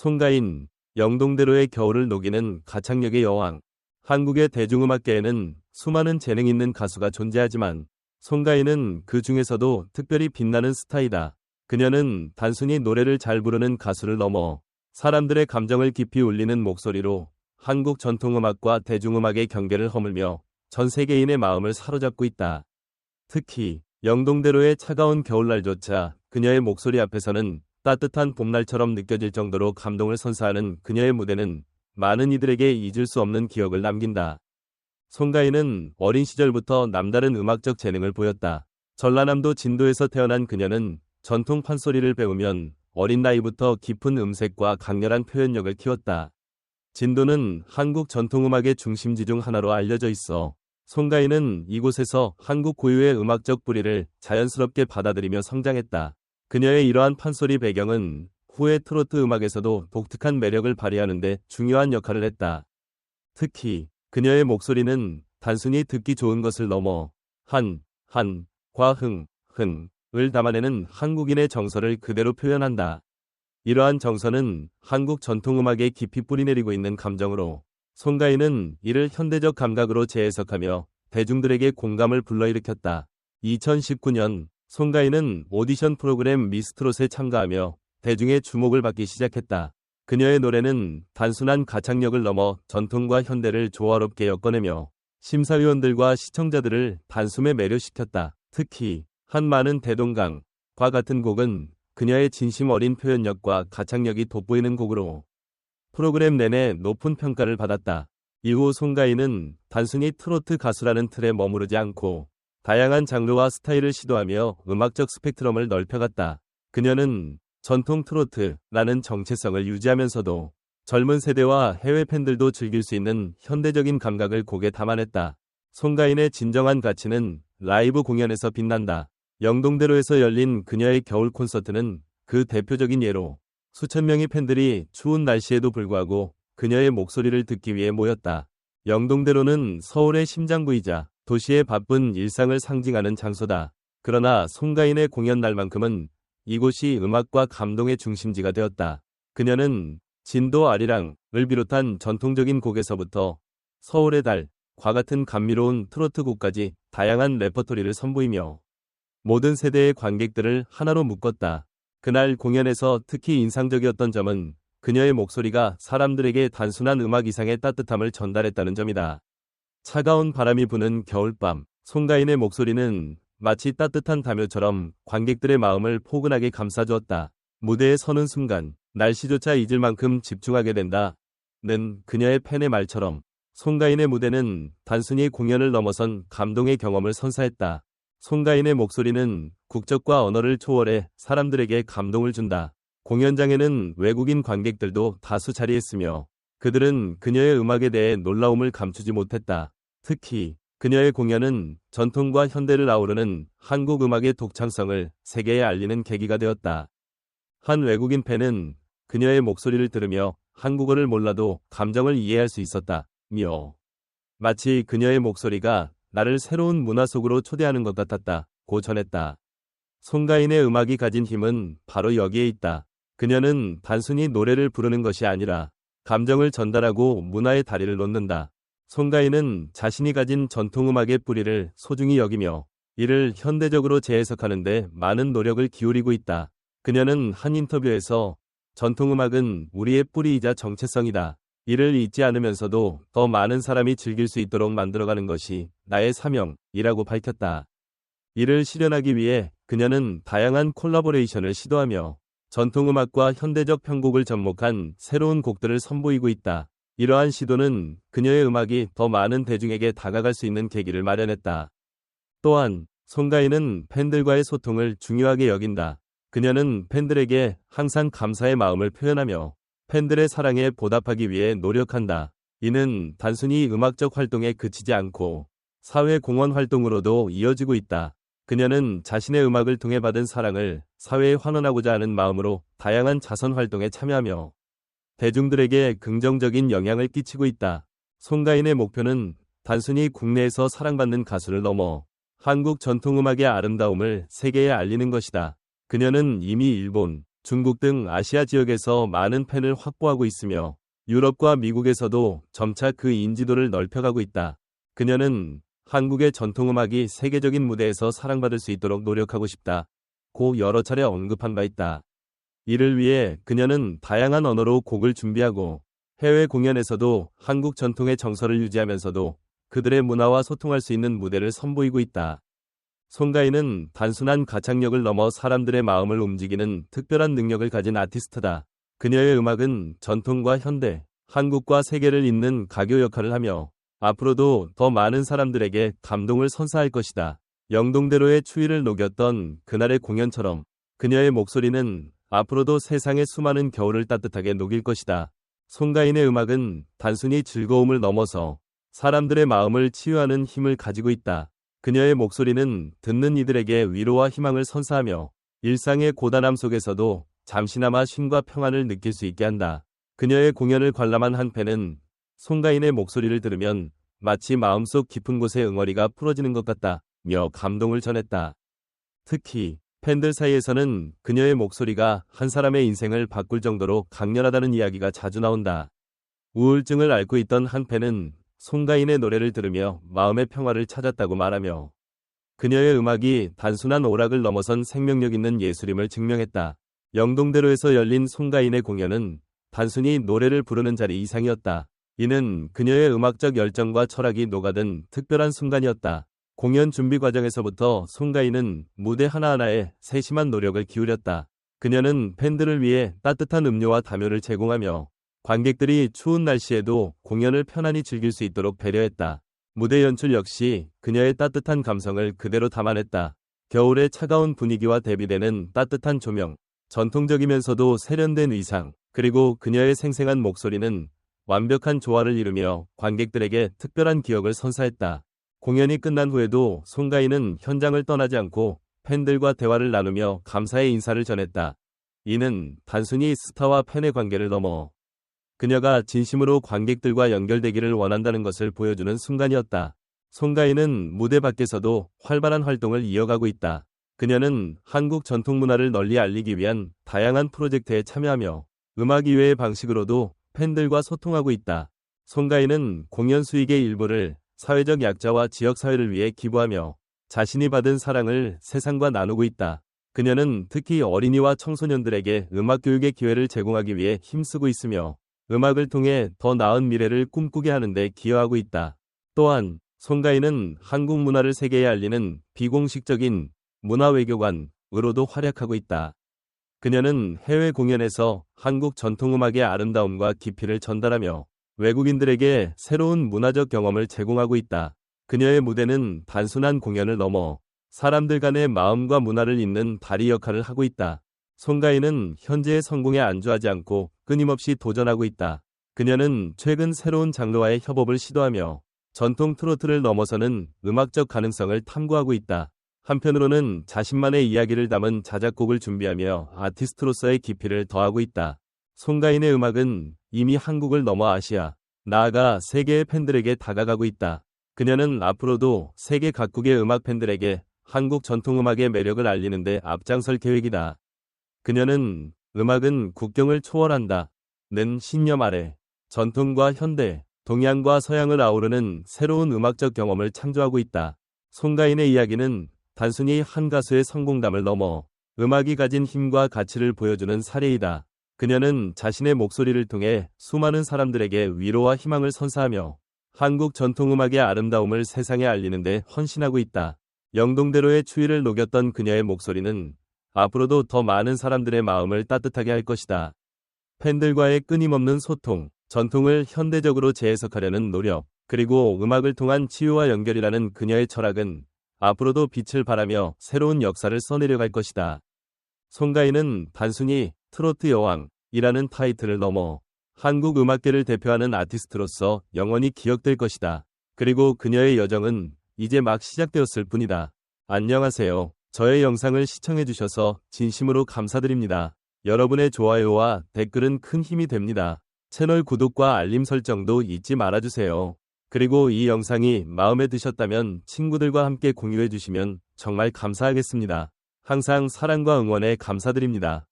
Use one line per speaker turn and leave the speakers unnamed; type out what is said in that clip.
송가인, 영동대로의 겨울을 녹이는 가창력의 여왕. 한국의 대중음악계에는 수많은 재능 있는 가수가 존재하지만 송가인은 그 중에서도 특별히 빛나는 스타이다. 그녀는 단순히 노래를 잘 부르는 가수를 넘어 사람들의 감정을 깊이 울리는 목소리로 한국 전통음악과 대중음악의 경계를 허물며 전 세계인의 마음을 사로잡고 있다. 특히 영동대로의 차가운 겨울날조차 그녀의 목소리 앞에서는 따뜻한 봄날처럼 느껴질 정도로 감동을 선사하는 그녀의 무대는 많은 이들에게 잊을 수 없는 기억을 남긴다. 송가인은 어린 시절부터 남다른 음악적 재능을 보였다. 전라남도 진도에서 태어난 그녀는 전통 판소리를 배우면 어린 나이부터 깊은 음색과 강렬한 표현력을 키웠다. 진도는 한국 전통음악의 중심지 중 하나로 알려져 있어 송가인은 이곳에서 한국 고유의 음악적 뿌리를 자연스럽게 받아들이며 성장했다. 그녀의 이러한 판소리 배경은 후의 트로트 음악에서도 독특한 매력을 발휘하는데 중요한 역할을 했다. 특히 그녀의 목소리는 단순히 듣기 좋은 것을 넘어 한, 한, 과 흥, 흥을 담아내는 한국인의 정서를 그대로 표현한다. 이러한 정서는 한국 전통음악에 깊이 뿌리내리고 있는 감정으로 송가인은 이를 현대적 감각으로 재해석하며 대중들에게 공감을 불러일으켰다. 2019년 송가인은 오디션 프로그램 미스트롯에 참가하며 대중의 주목을 받기 시작했다. 그녀의 노래는 단순한 가창력을 넘어 전통과 현대를 조화롭게 엮어내며 심사위원들과 시청자들을 단숨에 매료시켰다. 특히 한 많은 대동강 과 같은 곡은 그녀의 진심 어린 표현력과 가창력이 돋보이는 곡으로 프로그램 내내 높은 평가를 받았다. 이후 송가인은 단순히 트로트 가수라는 틀에 머무르지 않고 다양한 장르와 스타일을 시도하며 음악적 스펙트럼을 넓혀갔다. 그녀는 전통 트로트라는 정체성을 유지하면서도 젊은 세대와 해외 팬들도 즐길 수 있는 현대적인 감각을 곡에 담아냈다. 송가인의 진정한 가치는 라이브 공연에서 빛난다. 영동대로에서 열린 그녀의 겨울 콘서트는 그 대표적인 예로 수천 명의 팬들이 추운 날씨에도 불구하고 그녀의 목소리를 듣기 위해 모였다. 영동대로는 서울의 심장부이자 도시의 바쁜 일상을 상징하는 장소다. 그러나 송가인의 공연 날만큼은 이곳이 음악과 감동의 중심지가 되었다. 그녀는 진도 아리랑을 비롯한 전통적인 곡에서부터 서울의 달 과 같은 감미로운 트로트 곡까지 다양한 레퍼토리를 선보이며 모든 세대의 관객들을 하나로 묶었다. 그날 공연에서 특히 인상적이었던 점은 그녀의 목소리가 사람들에게 단순한 음악 이상의 따뜻함을 전달했다는 점이다. 차가운 바람이 부는 겨울밤, 송가인의 목소리는 마치 따뜻한 담요처럼 관객들의 마음을 포근하게 감싸주었다. 무대에 서는 순간 날씨조차 잊을 만큼 집중하게 된다. 는 그녀의 팬의 말처럼 송가인의 무대는 단순히 공연을 넘어선 감동의 경험을 선사했다. 송가인의 목소리는 국적과 언어를 초월해 사람들에게 감동을 준다. 공연장에는 외국인 관객들도 다수 자리했으며 그들은 그녀의 음악에 대해 놀라움을 감추지 못했다. 특히 그녀의 공연은 전통과 현대를 아우르는 한국 음악의 독창성을 세계에 알리는 계기가 되었다. 한 외국인 팬은 그녀의 목소리를 들으며 한국어를 몰라도 감정을 이해할 수 있었다. 며 마치 그녀의 목소리가 나를 새로운 문화 속으로 초대하는 것 같았다. 고 전했다. 송가인의 음악이 가진 힘은 바로 여기에 있다. 그녀는 단순히 노래를 부르는 것이 아니라 감정을 전달하고 문화의 다리를 놓는다. 송가인은 자신이 가진 전통음악의 뿌리를 소중히 여기며 이를 현대적으로 재해석하는데 많은 노력을 기울이고 있다. 그녀는 한 인터뷰에서 전통음악은 우리의 뿌리이자 정체성이다. 이를 잊지 않으면서도 더 많은 사람이 즐길 수 있도록 만들어가는 것이 나의 사명이라고 밝혔다. 이를 실현하기 위해 그녀는 다양한 콜라보레이션을 시도하며 전통음악과 현대적 편곡을 접목한 새로운 곡들을 선보이고 있다. 이러한 시도는 그녀의 음악이 더 많은 대중에게 다가갈 수 있는 계기를 마련했다. 또한 송가인은 팬들과의 소통을 중요하게 여긴다. 그녀는 팬들에게 항상 감사의 마음을 표현하며 팬들의 사랑에 보답하기 위해 노력한다. 이는 단순히 음악적 활동에 그치지 않고 사회 공헌 활동으로도 이어지고 있다. 그녀는 자신의 음악을 통해 받은 사랑을 사회에 환원하고자 하는 마음으로 다양한 자선 활동에 참여하며 대중들에게 긍정적인 영향을 끼치고 있다. 송가인의 목표는 단순히 국내에서 사랑받는 가수를 넘어 한국 전통음악의 아름다움을 세계에 알리는 것이다. 그녀는 이미 일본, 중국 등 아시아 지역에서 많은 팬을 확보하고 있으며 유럽과 미국에서도 점차 그 인지도를 넓혀가고 있다. 그녀는 한국의 전통음악이 세계적인 무대에서 사랑받을 수 있도록 노력하고 싶다. 고 여러 차례 언급한 바 있다. 이를 위해 그녀는 다양한 언어로 곡을 준비하고 해외 공연에서도 한국 전통의 정서를 유지하면서도 그들의 문화와 소통할 수 있는 무대를 선보이고 있다. 송가인은 단순한 가창력을 넘어 사람들의 마음을 움직이는 특별한 능력을 가진 아티스트다. 그녀의 음악은 전통과 현대, 한국과 세계를 잇는 가교 역할을 하며 앞으로도 더 많은 사람들에게 감동을 선사할 것이다. 영동대로의 추위를 녹였던 그날의 공연처럼 그녀의 목소리는 앞으로도 세상의 수많은 겨울을 따뜻하게 녹일 것이다. 송가인의 음악은 단순히 즐거움을 넘어서 사람들의 마음을 치유하는 힘을 가지고 있다. 그녀의 목소리는 듣는 이들에게 위로와 희망을 선사하며 일상의 고단함 속에서도 잠시나마 쉼과 평안을 느낄 수 있게 한다. 그녀의 공연을 관람한 한 팬은 송가인의 목소리를 들으면 마치 마음속 깊은 곳에 응어리가 풀어지는 것 같다며 감동을 전했다. 특히 팬들 사이에서는 그녀의 목소리가 한 사람의 인생을 바꿀 정도로 강렬하다는 이야기가 자주 나온다. 우울증을 앓고 있던 한 팬은 송가인의 노래를 들으며 마음의 평화를 찾았다고 말하며 그녀의 음악이 단순한 오락을 넘어선 생명력 있는 예술임을 증명했다. 영동대로에서 열린 송가인의 공연은 단순히 노래를 부르는 자리 이상이었다. 이는 그녀의 음악적 열정과 철학이 녹아든 특별한 순간이었다. 공연 준비 과정에서부터 송가인은 무대 하나하나에 세심한 노력을 기울였다. 그녀는 팬들을 위해 따뜻한 음료와 담요를 제공하며 관객들이 추운 날씨에도 공연을 편안히 즐길 수 있도록 배려했다. 무대 연출 역시 그녀의 따뜻한 감성을 그대로 담아냈다. 겨울의 차가운 분위기와 대비되는 따뜻한 조명, 전통적이면서도 세련된 의상, 그리고 그녀의 생생한 목소리는 완벽한 조화를 이루며 관객들에게 특별한 기억을 선사했다. 공연이 끝난 후에도 송가인은 현장을 떠나지 않고 팬들과 대화를 나누며 감사의 인사를 전했다. 이는 단순히 스타와 팬의 관계를 넘어 그녀가 진심으로 관객들과 연결되기를 원한다는 것을 보여주는 순간이었다. 송가인은 무대 밖에서도 활발한 활동을 이어가고 있다. 그녀는 한국 전통 문화를 널리 알리기 위한 다양한 프로젝트에 참여하며 음악 이외의 방식으로도 팬들과 소통하고 있다. 송가인은 공연 수익의 일부를 사회적 약자와 지역사회를 위해 기부하며 자신이 받은 사랑을 세상과 나누고 있다. 그녀는 특히 어린이와 청소년들에게 음악 교육의 기회를 제공하기 위해 힘쓰고 있으며 음악을 통해 더 나은 미래를 꿈꾸게 하는데 기여하고 있다. 또한 송가인은 한국 문화를 세계에 알리는 비공식적인 문화 외교관으로도 활약하고 있다. 그녀는 해외 공연에서 한국 전통음악의 아름다움과 깊이를 전달하며 외국인들에게 새로운 문화적 경험을 제공하고 있다. 그녀의 무대는 단순한 공연을 넘어 사람들 간의 마음과 문화를 잇는 다리 역할을 하고 있다. 송가인은 현재의 성공에 안주하지 않고 끊임없이 도전하고 있다. 그녀는 최근 새로운 장르와의 협업을 시도하며 전통 트로트를 넘어서는 음악적 가능성을 탐구하고 있다. 한편으로는 자신만의 이야기를 담은 자작곡을 준비하며 아티스트로서의 깊이를 더하고 있다. 송가인의 음악은 이미 한국을 넘어 아시아, 나아가 세계의 팬들에게 다가가고 있다. 그녀는 앞으로도 세계 각국의 음악 팬들에게 한국 전통음악의 매력을 알리는데 앞장설 계획이다. 그녀는 음악은 국경을 초월한다. 는 신념 아래 전통과 현대, 동양과 서양을 아우르는 새로운 음악적 경험을 창조하고 있다. 송가인의 이야기는 단순히 한 가수의 성공담을 넘어 음악이 가진 힘과 가치를 보여주는 사례이다. 그녀는 자신의 목소리를 통해 수많은 사람들에게 위로와 희망을 선사하며 한국 전통음악의 아름다움을 세상에 알리는데 헌신하고 있다. 영동대로의 추위를 녹였던 그녀의 목소리는 앞으로도 더 많은 사람들의 마음을 따뜻하게 할 것이다. 팬들과의 끊임없는 소통, 전통을 현대적으로 재해석하려는 노력, 그리고 음악을 통한 치유와 연결이라는 그녀의 철학은 앞으로도 빛을 발하며 새로운 역사를 써내려갈 것이다. 송가인은 단순히 트로트 여왕이라는 타이틀을 넘어 한국 음악계를 대표하는 아티스트로서 영원히 기억될 것이다. 그리고 그녀의 여정은 이제 막 시작되었을 뿐이다. 안녕하세요. 저의 영상을 시청해주셔서 진심으로 감사드립니다. 여러분의 좋아요와 댓글은 큰 힘이 됩니다. 채널 구독과 알림 설정도 잊지 말아주세요. 그리고 이 영상이 마음에 드셨다면 친구들과 함께 공유해 주시면 정말 감사하겠습니다. 항상 사랑과 응원에 감사드립니다.